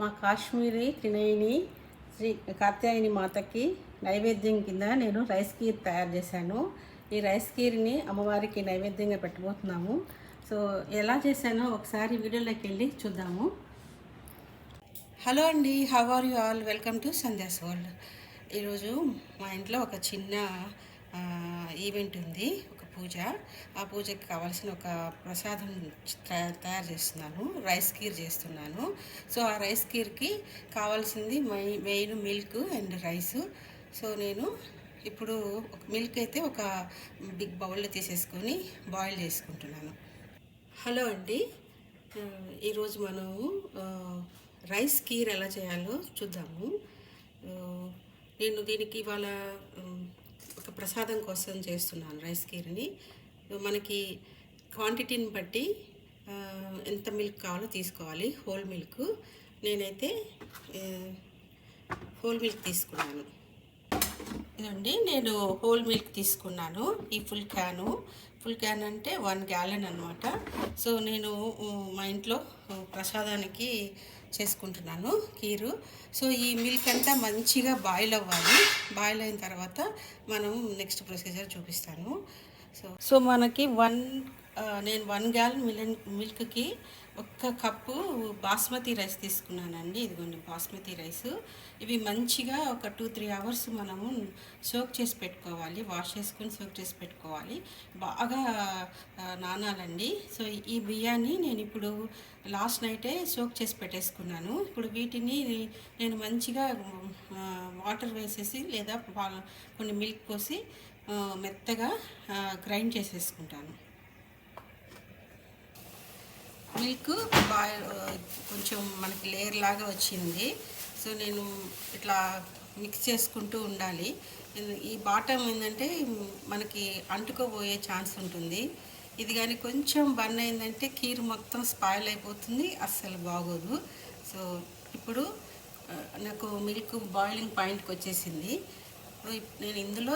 మా కాశ్మీరీ త్రినయిని శ్రీ కాత్యాయని మాతకి నైవేద్యం కింద నేను రైస్ కీర్ తయారు చేశాను. ఈ రైస్ కీర్ని అమ్మవారికి నైవేద్యంగా పెట్టబోతున్నాము. సో ఎలా చేశానో ఒకసారి వీడియోలోకి వెళ్ళి చూద్దాము. హలో అండి how are you all? Welcome to Sandhya's world. ఈరోజు మా ఇంట్లో ఒక చిన్న ఈవెంట్ ఉంది. పూజ. ఆ పూజకి కావాల్సిన ఒక ప్రసాదం తయారు చేస్తున్నాను. రైస్ కీర్ చేస్తున్నాను. సో ఆ రైస్ కీర్కి కావాల్సింది my main milk and rice. So నేను ఇప్పుడు ఒక మిల్క్ అయితే ఒక బిగ్ బౌల్లో తీసేసుకొని బాయిల్ చేసుకుంటున్నాను. హలో అండి. ఈరోజు మనము రైస్ కీర్ ఎలా చేయాలో చూద్దాము. నేను దీనికి ఇవాళ ప్రసాదం కోసం చేస్తున్నాను రైస్ కీర్ని. మనకి క్వాంటిటీని బట్టి ఎంత మిల్క్ కావాలో తీసుకోవాలి హోల్ మిల్క్. నేనైతే హోల్ మిల్క్ తీసుకున్నాను. ఇదండి నేను హోల్ మిల్క్ తీసుకున్నాను ఈ ఫుల్ క్యాను. ఫుల్ క్యాన్ అంటే వన్ గ్యాలన్ అనమాట సో నేను మా ఇంట్లో ప్రసాదానికి చేసుకుంటున్నాను కీరు. సో ఈ మిల్క్ అంతా మంచిగా బాయిల్ అవ్వాలి. బాయిల్ అయిన తర్వాత మనం నెక్స్ట్ ప్రొసీజర్ చూపిస్తాను. సో సో మనకి వన్ నేను వన్ గ్యాల్ మిలన్ మిల్క్కి ఒక్క కప్పు బాస్మతి రైస్ తీసుకున్నానండి. ఇదిగోండి బాస్మతి రైస్. ఇవి మంచిగా ఒక టూ త్రీ అవర్స్ మనము సోక్ చేసి పెట్టుకోవాలి. వాష్ చేసుకొని సోక్ చేసి పెట్టుకోవాలి. బాగా నానాలండి. సో ఈ బియ్యాన్ని నేను ఇప్పుడు లాస్ట్ నైటే సోక్ చేసి పెట్టేసుకున్నాను. ఇప్పుడు వీటిని నేను మంచిగా వాటర్ వేసేసి లేదా కొన్ని మిల్క్ పోసి మెత్తగా గ్రైండ్ చేసేసుకుంటాను. మిల్క్ బాయిల్ కొంచెం మనకి లేయర్ లాగా వచ్చింది. సో నేను ఇట్లా మిక్స్ చేసుకుంటూ ఉండాలి. ఈ బాటం ఏంటంటే మనకి అంటుకోబోయే ఛాన్స్ ఉంటుంది. ఇది కానీ కొంచెం బన్ అయిందంటే కీర్ మొత్తం స్పాయిల్ అయిపోతుంది అస్సలు బాగోదు. సో ఇప్పుడు నాకు మిల్క్ బాయిలింగ్ పాయింట్కి వచ్చేసింది. నేను ఇందులో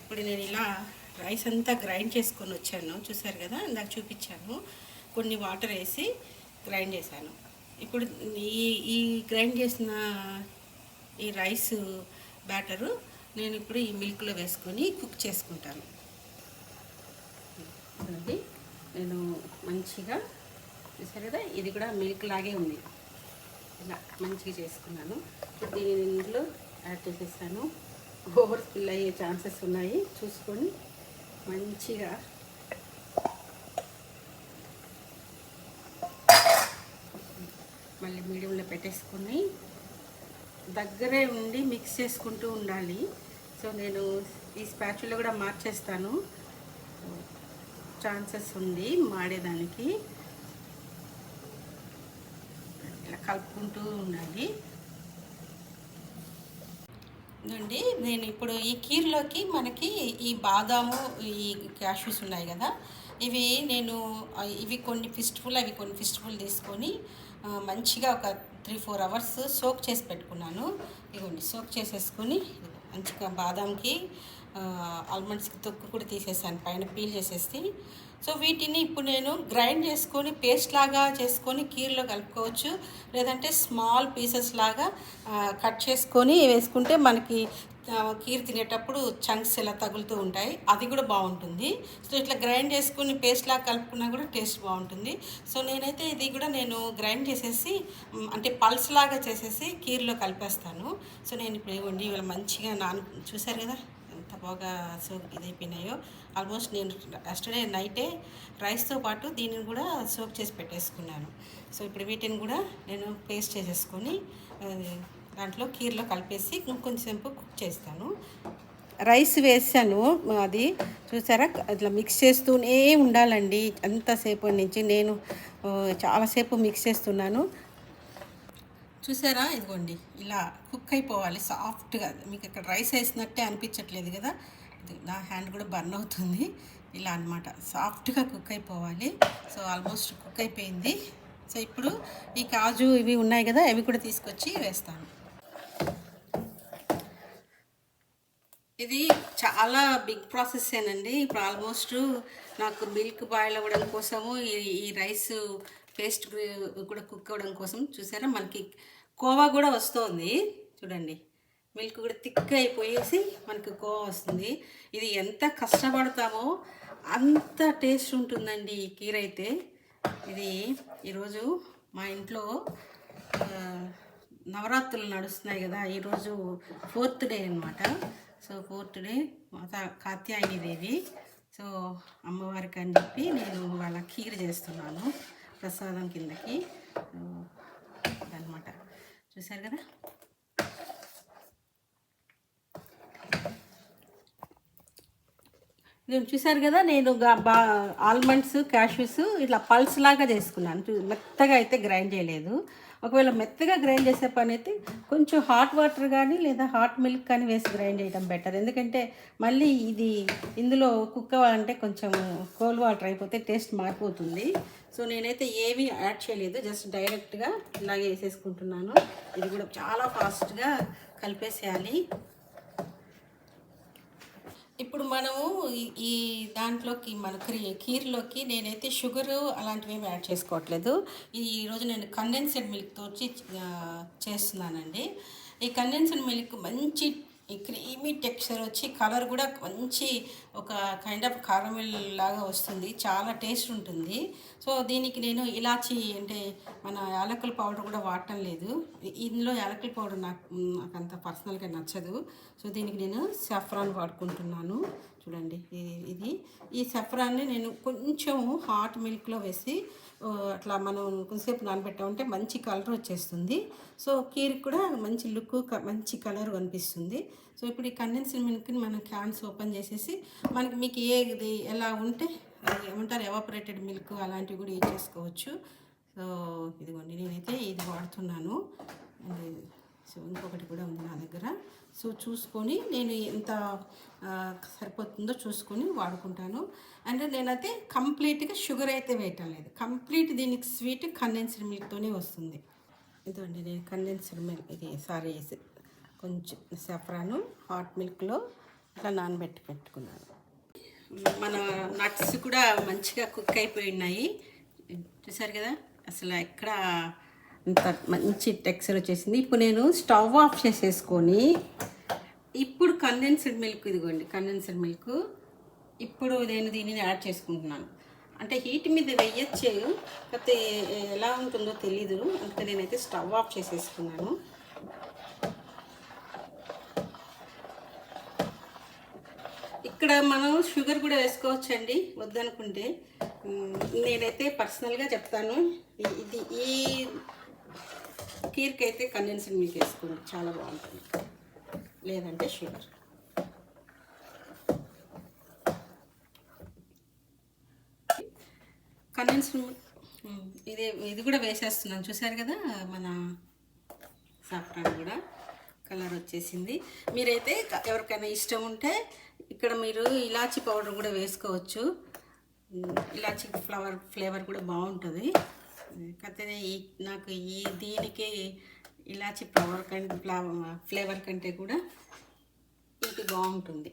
ఇప్పుడు నేను ఇలా రైస్ అంతా గ్రైండ్ చేసుకొని వచ్చాను. చూసారు కదా? ఇందాక చూపించాను. కొన్ని వాటర్ వేసి గ్రైండ్ చేశాను. ఇప్పుడు ఈ ఈ గ్రైండ్ చేసిన ఈ రైస్ బ్యాటరు నేను ఇప్పుడు ఈ మిల్క్లో వేసుకొని కుక్ చేసుకుంటాను. చూడండి. నేను మంచిగా చూసారు కదా? ఇది కూడా మిల్క్ లాగే ఉంది. ఇలా మంచిగా చేసుకున్నాను. దీని ఇంట్లో ఇందులో యాడ్ చేసేసాను. ఓవర్ స్పిల్ అయ్యే ఛాన్సెస్ ఉన్నాయి. చూసుకొని మంచిగా మళ్ళీ మీడియంలో పెట్టేసుకొని దగ్గరే ఉండి మిక్స్ చేసుకుంటూ ఉండాలి. సో నేను ఈ స్పాచులో కూడా మార్చేస్తాను. ఛాన్సెస్ ఉంది మాడేదానికి. ఇలా కలుపుకుంటూ ఉండాలి. ఇదండి నేను ఇప్పుడు ఈ కీర్లోకి మనకి ఈ బాదాము ఈ క్యాష్యూస్ ఉన్నాయి కదా. ఇవి నేను ఇవి కొన్ని ఫిస్ట్ఫుల్ అవి కొన్ని ఫిస్ట్ఫుల్ తీసుకొని మంచిగా ఒక త్రీ ఫోర్ అవర్స్ సోక్ చేసి పెట్టుకున్నాను. ఇదిగోండి సోక్ చేసేసుకొని మంచిగా బాదాంకి ఆల్మండ్స్కి తొక్కు కూడా తీసేసాను పైన పీల్ చేసేసి. సో వీటిని ఇప్పుడు నేను గ్రైండ్ చేసుకొని పేస్ట్ లాగా చేసుకొని కీర్లో కలుపుకోవచ్చు. లేదంటే స్మాల్ పీసెస్ లాగా కట్ చేసుకొని వేసుకుంటే మనకి కీర్ తినేటప్పుడు చంక్స్ ఇలా తగులుతూ ఉంటాయి. అది కూడా బాగుంటుంది. సో ఇట్లా గ్రైండ్ చేసుకుని పేస్ట్ లాగా కలుపుకున్నా కూడా టేస్ట్ బాగుంటుంది. సో నేనైతే ఇది కూడా నేను గ్రైండ్ చేసేసి అంటే పల్స్ లాగా చేసేసి కీర్లో కలిపేస్తాను. సో నేను ఇప్పుడు ఇవ్వండి ఇవాళ మంచిగా నాను చూసారు కదా? ఎంత బాగా సో ఇదైపోయినాయో ఆల్మోస్ట్ నేను ఎస్టర్డే నైటే రైస్తో పాటు దీనిని కూడా సోక్ చేసి పెట్టేసుకున్నాను. సో ఇప్పుడు వీటిని కూడా నేను పేస్ట్ చేసేసుకొని దాంట్లో కీర్లో కలిపేసి ఇంకొంచెంసేపు కుక్ చేస్తాను. రైస్ వేసాను అది చూసారా? అట్లా మిక్స్ చేస్తూనే ఉండాలండి. అంతసేపు నుంచి నేను చాలాసేపు మిక్స్ చేస్తున్నాను. చూసారా? ఇదిగోండి. ఇలా కుక్ అయిపోవాలి. సాఫ్ట్గా. మీకు ఇక్కడ రైస్ వేసినట్టే అనిపించట్లేదు కదా? ఇది నా హ్యాండ్ కూడా బర్న్ అవుతుంది. ఇలా అన్నమాట. సాఫ్ట్గా కుక్ అయిపోవాలి. సో ఆల్మోస్ట్ కుక్ అయిపోయింది. సో ఇప్పుడు ఈ కాజు ఇవి ఉన్నాయి కదా? అవి కూడా తీసుకొచ్చి వేస్తాను. ఇది చాలా బిగ్ ప్రాసెస్ ఏనండి ఇప్పుడు ఆల్మోస్ట్ నాకు మిల్క్ బాయిల్ అవ్వడం కోసము ఈ ఈ రైస్ పేస్ట్ కూడా కుక్ అవ్వడం కోసం చూసారా? మనకి కోవా కూడా వస్తుంది. చూడండి. మిల్క్ కూడా థిక్ అయిపోయేసి మనకి కోవా వస్తుంది. ఇది ఎంత కష్టపడతామో అంత టేస్ట్ ఉంటుందండి ఈ కీర అయితే ఇది ఈరోజు మా ఇంట్లో నవరాత్రులు నడుస్తున్నాయి కదా ఈరోజు ఫోర్త్ డే అనమాట so fourth day Mata Katyayani Devi. So అమ్మవారికి అని చెప్పి నేను వాళ్ళ కీర్ చేస్తున్నాను. ప్రసాదం కిందకి అనమాట చూసారు కదా? ఇది చూసారు కదా? నేను బా ఆల్మండ్స్ క్యాష్యూస్ ఇట్లా పల్స్ లాగా చేసుకున్నాను. మెత్తగా అయితే గ్రైండ్ చేయలేదు. ఒకవేళ మెత్తగా గ్రైండ్ చేసే పని అయితే కొంచెం హాట్ వాటర్ కానీ లేదా హాట్ మిల్క్ కానీ వేసి గ్రైండ్ చేయడం బెటర్ ఎందుకంటే మళ్ళీ ఇది ఇందులో కుక్క అంటే కొంచెం కోల్డ్ వాటర్ అయిపోతే టేస్ట్ మారిపోతుంది. సో నేనైతే ఏమీ యాడ్ చేయలేదు. జస్ట్ డైరెక్ట్గా ఇలాగే వేసేసుకుంటున్నాను. ఇది కూడా చాలా ఫాస్ట్గా కలిపేసేయాలి. ఇప్పుడు మనము ఈ- దాంట్లోకి మన క్రీ కీర్లోకి నేనైతే షుగరు అలాంటివి ఏమి యాడ్ చేసుకోవట్లేదు. ఈ ఈరోజు నేను కండెన్స్డ్ మిల్క్ తోచి చేస్తున్నానండి. ఈ కండెన్స్డ్ మిల్క్ మంచి ఈ క్రీమీ టెక్స్చర్ వచ్చి కలర్ కూడా మంచి ఒక కైండ్ ఆఫ్ కారమిల్ లాగా వస్తుంది. చాలా టేస్ట్ ఉంటుంది. సో దీనికి నేను ఇలాచి అంటే మన యాలకుల పౌడర్ కూడా వాడటం లేదు. ఇందులో యాలకుల పౌడర్ నాకు నాకు అంత పర్సనల్గా నచ్చదు. సో దీనికి నేను సఫ్రాన్ వాడుకుంటున్నాను. చూడండి. ఇది- ఇది. ఈ సఫ్రాన్ని నేను కొంచెం హాట్ మిల్క్లో వేసి అట్లా మనం కొంతసేపు నానబెట్టామంటే మంచి కలర్ వచ్చేస్తుంది. సో కీర్ కూడా మంచి లుక్ మంచి కలర్ కనిపిస్తుంది సో ఇప్పుడు ఈ కండెన్స్డ్ మిల్క్ని మనం క్యాన్స్ ఓపెన్ చేసేసి మనకి మీకు ఏది ఎలా ఉంటే అది ఏమంటారు ఎవాపరేటెడ్ మిల్క్ అలాంటివి కూడా యూజ్ చేసుకోవచ్చు. సో ఇదిగోండి నేనైతే ఇది వాడుతున్నాను. అండ్ సో ఇంకొకటి కూడా ఉంది నా దగ్గర. సో చూసుకొని నేను ఎంత సరిపోతుందో చూసుకొని వాడుకుంటాను. అండ్ నేనైతే కంప్లీట్గా షుగర్ అయితే వేయటం లేదు. కంప్లీట్ దీనికి స్వీట్ కండెన్స్డ్ మిల్క్తోనే వస్తుంది. ఇదండి నేను కండెన్స్డ్ మిల్క్ ఇది సారీ కొంచెం సఫరాను హాట్ మిల్క్లో ఇట్లా నానబెట్టి పెట్టుకున్నాను. మన నట్స్ కూడా మంచిగా కుక్ అయిపోయి ఉన్నాయి. చూసారు కదా? అసలు ఎక్కడ ఇంత మంచి టెక్స్చర్ వచ్చేసింది. ఇప్పుడు నేను స్టవ్ ఆఫ్ చేసేసుకొని ఇప్పుడు కండెన్స్డ్ మిల్క్ ఇదిగోండి కండెన్స్డ్ మిల్క్. ఇప్పుడు నేను దీనిని యాడ్ చేసుకుంటున్నాను. అంటే హీట్ మీద వేయచ్చు కాకపోతే ఎలా ఉంటుందో తెలీదు. అందుకే నేనైతే స్టవ్ ఆఫ్ చేసేసుకున్నాను. ఇక్కడ మనం షుగర్ కూడా వేసుకోవచ్చండి వద్దనుకుంటే. నేనైతే పర్సనల్గా చెప్తాను. ఇది ఈ కీర్కి అయితే కండెన్స్డ్ మిల్క్ వేసుకోండి చాలా బాగుంటుంది. లేదంటే షుగర్. కండెన్స్డ్ ఇదే ఇది కూడా వేసేస్తున్నాను. చూసారు కదా మన సాఫ్రాన్ కూడా? కలర్ వచ్చేసింది. మీరైతే ఎవరికైనా ఇష్టం ఉంటే ఇక్కడ మీరు ఇలాచి పౌడర్ కూడా వేసుకోవచ్చు. ఇలాచి ఫ్లవర్ ఫ్లేవర్ కూడా బాగుంటుంది. కాకపోతే ఈ నాకు ఈ దీనికి ఇలాచి ఫ్లవర్ కంటే ఫ్లవర్ ఫ్లేవర్ కంటే కూడా ఇది బాగుంటుంది.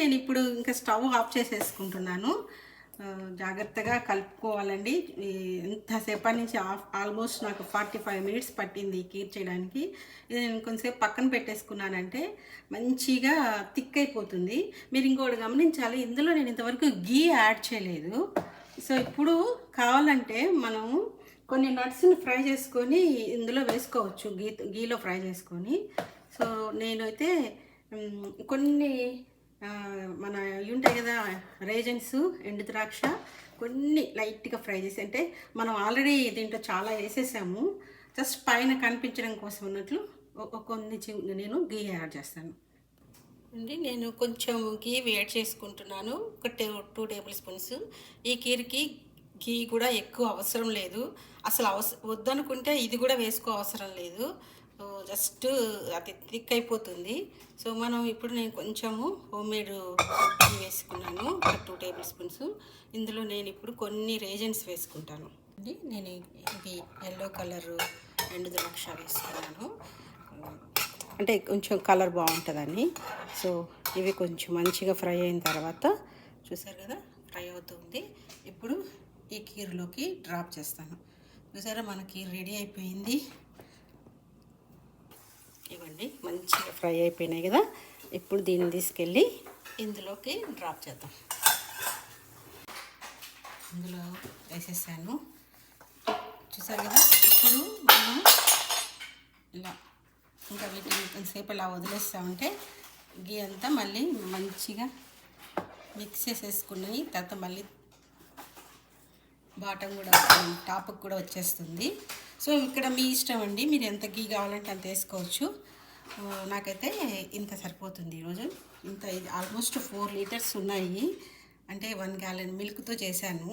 నేను ఇప్పుడు ఇంకా స్టవ్ ఆఫ్ చేసేసుకుంటున్నాను. జాగ్రత్తగా కలుపుకోవాలండి. ఎంతసేపటి నుంచి ఆల్మోస్ట్ నాకు ఫార్టీ ఫైవ్ మినిట్స్ పట్టింది ఈ కీర్ చేయడానికి. ఇది నేను కొంచెంసేపు పక్కన పెట్టేసుకున్నానంటే మంచిగా థిక్ అయిపోతుంది. మీరు ఇంకోటి గమనించాలి ఇందులో నేను ఇంతవరకు గీ యాడ్ చేయలేదు. సో ఇప్పుడు కావాలంటే మనం కొన్ని నట్స్ని ఫ్రై చేసుకొని ఇందులో వేసుకోవచ్చు గీ గీలో ఫ్రై చేసుకొని. సో నేనైతే కొన్ని మన ఇవి ఉంటాయి కదా రేజన్స్ ఎండు ద్రాక్ష కొన్ని లైట్గా ఫ్రై చేసి అంటే మనం ఆల్రెడీ దీంట్లో చాలా వేసేసాము. జస్ట్ పైన కనిపించడం కోసం ఉన్నట్లు ఒ- కొన్ని నేను గీ యాడ్ చేస్తాను. అండి నేను కొంచెం గీ వేడ్ చేసుకుంటున్నాను. ఒక టూ టేబుల్ స్పూన్స్ ఈ కీరికి గీ కూడా ఎక్కువ అవసరం లేదు. అసలు అవస వద్దనుకుంటే ఇది కూడా వేసుకో అవసరం లేదు. జస్ట్ అది థిక్ అయిపోతుంది. సో మనం ఇప్పుడు నేను కొంచెము హోమ్ మేడ్ వేసుకున్నాను టూ టేబుల్ స్పూన్స్. ఇందులో నేను ఇప్పుడు కొన్ని రేజన్స్ వేసుకుంటాను. అండి నేను ఇవి ఎల్లో కలర్ రెండు ద్రాక్ష వేసుకున్నాను. అంటే కొంచెం కలర్ బాగుంటుందని సో ఇవి కొంచెం మంచిగా ఫ్రై అయిన తర్వాత చూసారు కదా ఫ్రై అవుతుంది. ఇప్పుడు ఈ కీరులోకి డ్రాప్ చేస్తాను. చూసారా మన కీర్ రెడీ అయిపోయింది. ఇవ్వండి. మంచిగా ఫ్రై అయిపోయినాయి కదా. ఇప్పుడు దీన్ని తీసుకెళ్ళి ఇందులోకి డ్రాప్ చేద్దాం. ఇందులో వేసేసాను. చూసారు కదా? ఇప్పుడు మనం ఇలా ఇంకా వీటిని కొంతసేపు ఇలా వదిలేస్తామంటే గీ అంతా మళ్ళీ మంచిగా మిక్స్ చేసేసుకుని తర్వాత మళ్ళీ బాటం కూడా టాప్కి కూడా వచ్చేస్తుంది. సో ఇక్కడ మీ ఇష్టం అండి. మీరు ఎంత గీ కావాలంటే అంత వేసుకోవచ్చు. నాకైతే ఇంత సరిపోతుంది ఈరోజు ఇంత ఇది ఆల్మోస్ట్ ఫోర్ లీటర్స్ ఉన్నాయి. అంటే వన్ గ్యాలన్ మిల్క్తో చేశాను.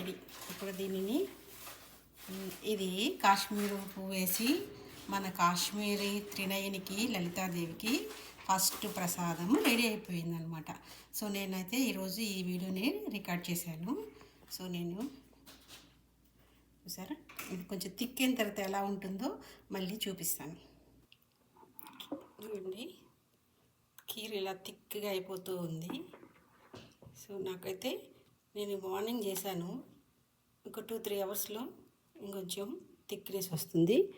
ఇది ఇప్పుడు దీనిని ఇది కాశ్మీర్ పువ్వు వేసి మన కాశ్మీరీ త్రినయనికి లలితాదేవికి ఫస్ట్ ప్రసాదం రెడీ అయిపోయిందనమాట. సో నేనైతే ఈరోజు ఈ వీడియోని రికార్డ్ చేశాను. సో నేను చూసారా? ఇది కొంచెం తిక్కిన తర్వాత ఎలా ఉంటుందో మళ్ళీ చూపిస్తాను. చూడండి. కీర్ ఇలా థిక్గా అయిపోతూ ఉంది. సో నాకైతే నేను మార్నింగ్ చేశాను. ఒక టూ త్రీ అవర్స్లో ఇంకొంచెం థిక్నెస్ వస్తుంది.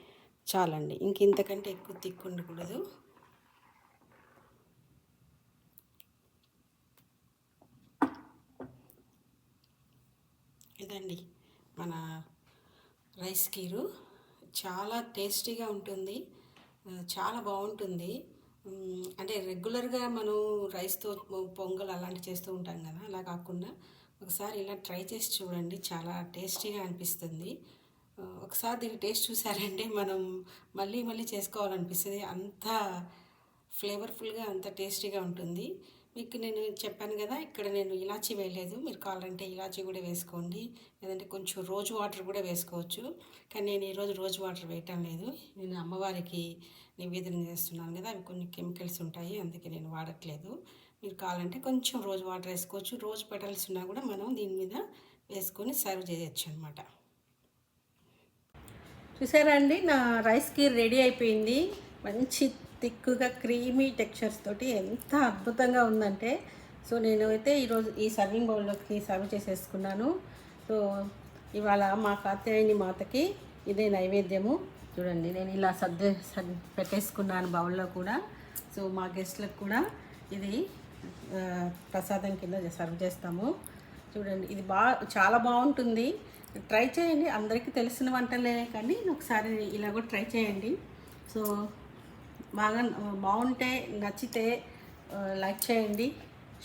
చాలండి. ఇంక ఇంతకంటే ఎక్కువ థిక్ ఉండకూడదు. ఇదండి మన రైస్ కీరు చాలా టేస్టీగా ఉంటుంది. చాలా బాగుంటుంది. అంటే రెగ్యులర్గా మనం రైస్తో పొంగల్ అలాంటివి చేస్తూ ఉంటాం కదా అలా కాకుండా ఒకసారి ఇలా ట్రై చేసి చూడండి. చాలా టేస్టీగా అనిపిస్తుంది. ఒకసారి దీని టేస్ట్ చూసారంటే మనం మళ్ళీ మళ్ళీ చేసుకోవాలనిపిస్తుంది. అంత ఫ్లేవర్ఫుల్గా అంత టేస్టీగా ఉంటుంది. మీకు నేను చెప్పాను కదా ఇక్కడ నేను ఇలాచీ వేయలేదు. మీరు కావాలంటే ఇలాచీ కూడా వేసుకోండి. లేదంటే కొంచెం రోజు వాటర్ కూడా వేసుకోవచ్చు. కానీ నేను ఈరోజు రోజు వాటర్ వేయటం లేదు. నేను అమ్మవారికి నివేదన చేస్తున్నాను కదా అవి కొన్ని కెమికల్స్ ఉంటాయి అందుకే నేను వాడట్లేదు. మీరు కావాలంటే కొంచెం రోజు వాటర్ వేసుకోవచ్చు. రోజు పెటల్స్ ఉన్నా కూడా మనం దీని మీద వేసుకొని సర్వ్ చేయొచ్చు అనమాట చూసారా అండి? నా రైస్ కీర్ రెడీ అయిపోయింది. మంచి థిక్గా క్రీమీ టెక్స్చర్స్ తోటి ఎంత అద్భుతంగా ఉందంటే సో నేను అయితే ఈరోజు ఈ సర్వింగ్ బౌల్లోకి సర్వ్ చేసేసుకున్నాను. సో ఇవాళ మా కాత్యాయని మాతకి ఇదే నైవేద్యము. చూడండి నేను ఇలా సర్ది సర్ పెట్టేసుకున్నాను బౌల్లో కూడా. సో మా గెస్ట్లకు కూడా ఇది ప్రసాదం కింద సర్వ్ చేస్తాము. చూడండి ఇది బా చాలా బాగుంటుంది. ట్రై చేయండి అందరికీ తెలిసిన వంటలే కానీ ఒకసారి ఇలా కూడా ట్రై చేయండి. సో బాగా బాగుంటే నచ్చితే లైక్ చేయండి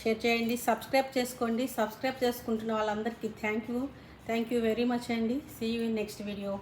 షేర్ చేయండి సబ్స్క్రైబ్ చేసుకోండి. సబ్స్క్రైబ్ చేసుకుంటున్న వాళ్ళందరికీ thank you. Thank you very much అండి. See you in next video